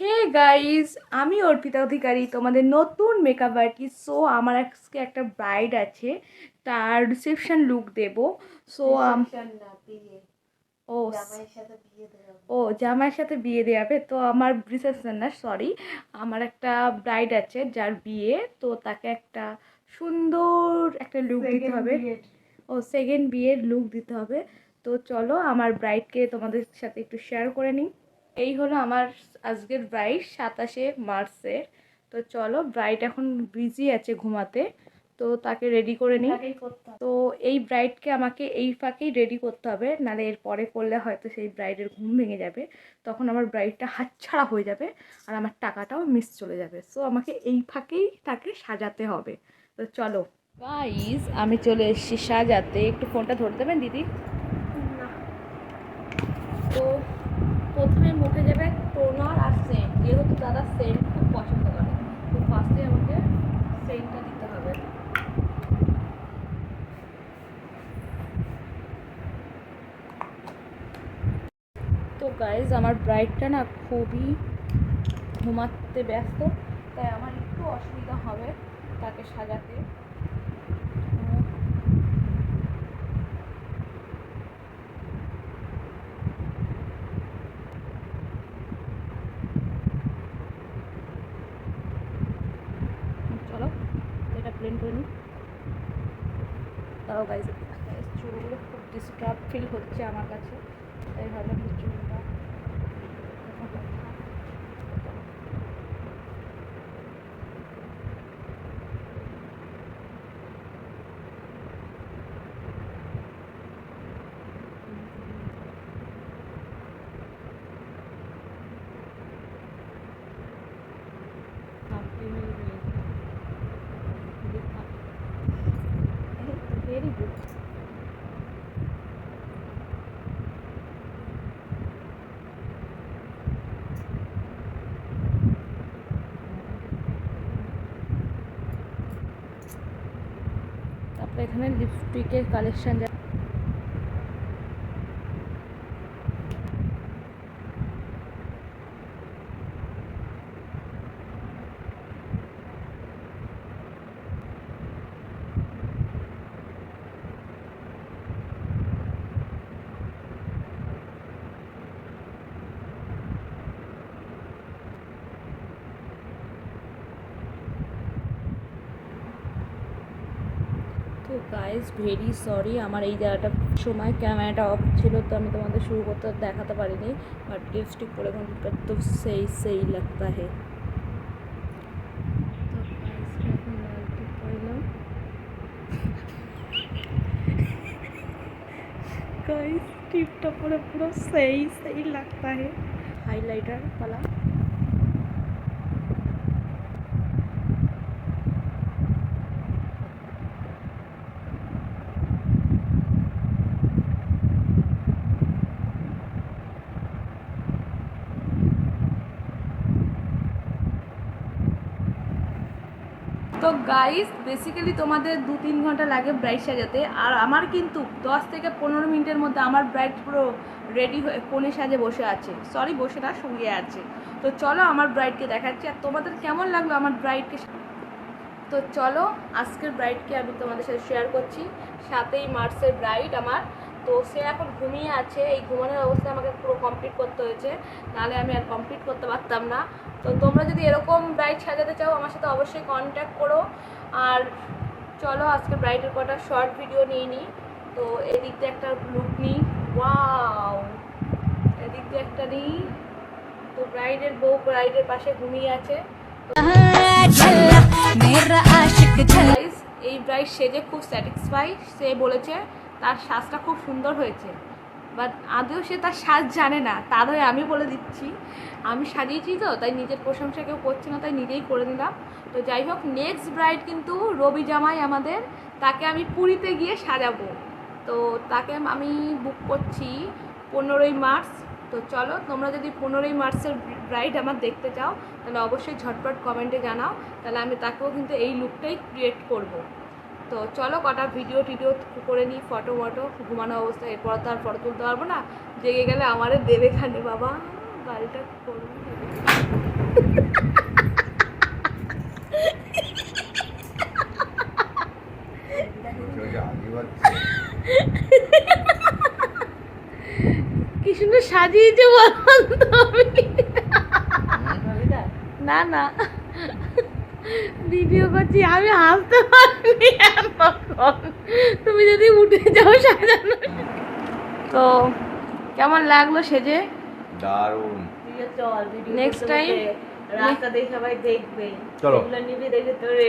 Hey guys আমি অর্পিতা অধিকারী তোমাদের নতুন মেকআপ আর্টিস্ট সো আমার আজকে একটা ব্রাইড আছে তার রিসেপশন লুক দেব। সো। ও জামাইয়ের সাথে বিয়ে দেওয়া। ও জামাইয়ের সাথে বিয়ে দেওয়াবে তো আমার রিসেপশন না সরি আমার একটা ব্রাইড আছে যার বিয়ে তো তাকে একটা সুন্দর একটা লুক দিতে হবে। ও সেকেন্ড বিয়ের লুক দিতে হবে। তো চলো আমার ব্রাইডকে তোমাদের সাথে একটু শেয়ার করে নিই। এই হলো আমার আজকের ব্রাইড সাতাশে মার্চের তো চলো ব্রাইড এখন বিজি আছে ঘুমাতে। তো তাকে রেডি করে নিই। তো এই ব্রাইডকে আমাকে এই ফাঁকেই রেডি করতে হবে। নাহলে এর পরে করলে হয়তো সেই ব্রাইডের ঘুম ভেঙে যাবে। তখন আমার ব্রাইডটা হাতছাড়া হয়ে যাবে আর আমার টাকাটাও মিস চলে যাবে। সো আমাকে এই ফাঁকেই তাকে সাজাতে হবে। তো চলো। গাইজ আমি চলে এসেছি সাজাতে। একটু ফোনটা ধরে দেবেন দিদি? তো প্রথমে মুখে যাবে টোনার আর সেন্ট। যেহেতু দাদা সেন্ট খুব পছন্দ করে। তো ফার্স্টে আমাকে সেন্টটা দিতে হবে। তো গাইজ আমার ব্রাইডটা না খুবই ঘুমাতে ব্যস্ত, তাই আমার একটু অসুবিধা হবে তাকে সাজাতে চলো প্লেন করে তাও গাইজ চুলগুলো খুব ডিস্টার্ব ফিল হচ্ছে আমার কাছে। তাই ভাবলাম যে ভেরি গুড এখানে লিপস্টিকের কালেকশন তো গাইজ ভেরি সরি আমার এই জায়গাটা সময় ক্যামেরাটা অফ ছিল তো আমি তোমাদের শুরু করতে দেখাতে পারিনি বাট লিপস্টিক পরে ঘন্টা তো সেই সেই লাগতা হে তো guys, এখন লাল টিপ পরলাম। गाइस टिपटा पूरा पूरा सही सही लगता है हाइलाइटर वाला তো গাইস বেসিক্যালি তোমাদের দু তিন ঘণ্টা লাগে ব্রাইড সাজাতে। আর আমার কিন্তু দশ থেকে পনেরো মিনিটের মধ্যে আমার ব্রাইড পুরো রেডি হয়ে কোণে সাজে বসে আছে। সরি বসে না, শুয়ে আছে। তো চলো আমার ব্রাইডকে দেখাচ্ছি। আর তোমাদের কেমন লাগল আমার ব্রাইডকে তো চলো, আজকের ব্রাইডকে আমি তোমাদের সাথে শেয়ার করছি। সাতই মার্চের ব্রাইড আমার। তো সে এখন ঘুমিয়ে আছে এই ঘুমানোর অবস্থায় আমাকে পুরো কমপ্লিট করতে হয়েছে। নাহলে আমি আর কমপ্লিট করতে পারতাম না। তো তোমরা যদি এরকম ব্রাইট সাজাতে চাও আমার সাথে অবশ্যই কন্ট্যাক্ট করো। আর চলো আজকে ব্রাইডের কটা শর্ট ভিডিও নিয়ে নিই। তো এদিক দিয়ে একটা লুক নিই। ওয়াও এদিক দিয়ে একটা নিই। তো ব্রাইডের বউ ব্রাইডের পাশে ঘুমিয়ে আছে। এই ব্রাইড সেজে খুব স্যাটিসফাই সে বলেছে তার সাজটা খুব সুন্দর হয়েছে। বাট আদৌ সে তার সাজ জানে না। তার হয়ে আমি বলে দিচ্ছি। আমি সাজিয়েছি তো, তাই নিজের প্রশংসা কেউ করছে না, তাই নিজেই করে নিলাম। তো যাই হোক নেক্সট ব্রাইড কিন্তু রবি জামাই আমাদের। তাকে আমি পুরীতে গিয়ে সাজাবো। তো তাকে আমি বুক করছি পনেরোই মার্চ। তো চলো, তোমরা যদি পনেরোই মার্চের ব্রাইড আমার দেখতে চাও, তাহলে অবশ্যই ঝটপট কমেন্টে জানাও। তাহলে আমি তাকেও কিন্তু এই লুকটাই ক্রিয়েট করব। তো চলো কটা ভিডিও টিডিও করে নিই ফটো ফটো ঘুমানো অবস্থা এরপর তো আর ফটো তুলতে পারব না। জেগে গেলে আমারে দেবে খানে বাবা গাড়িটা করব কি সুন্দর সাজিয়েছে বলতো না না। ভিডিও করছি আমি হাসতে পারিনি তুমি যদি উঠে যাও সাজানো। তো কেমন লাগল সেজে? দারুণ। নেক্সট চল নেক্সট টাইম রাস্তা দেখে সবাই দেখবে। চলো। নিবি দেখে তোর।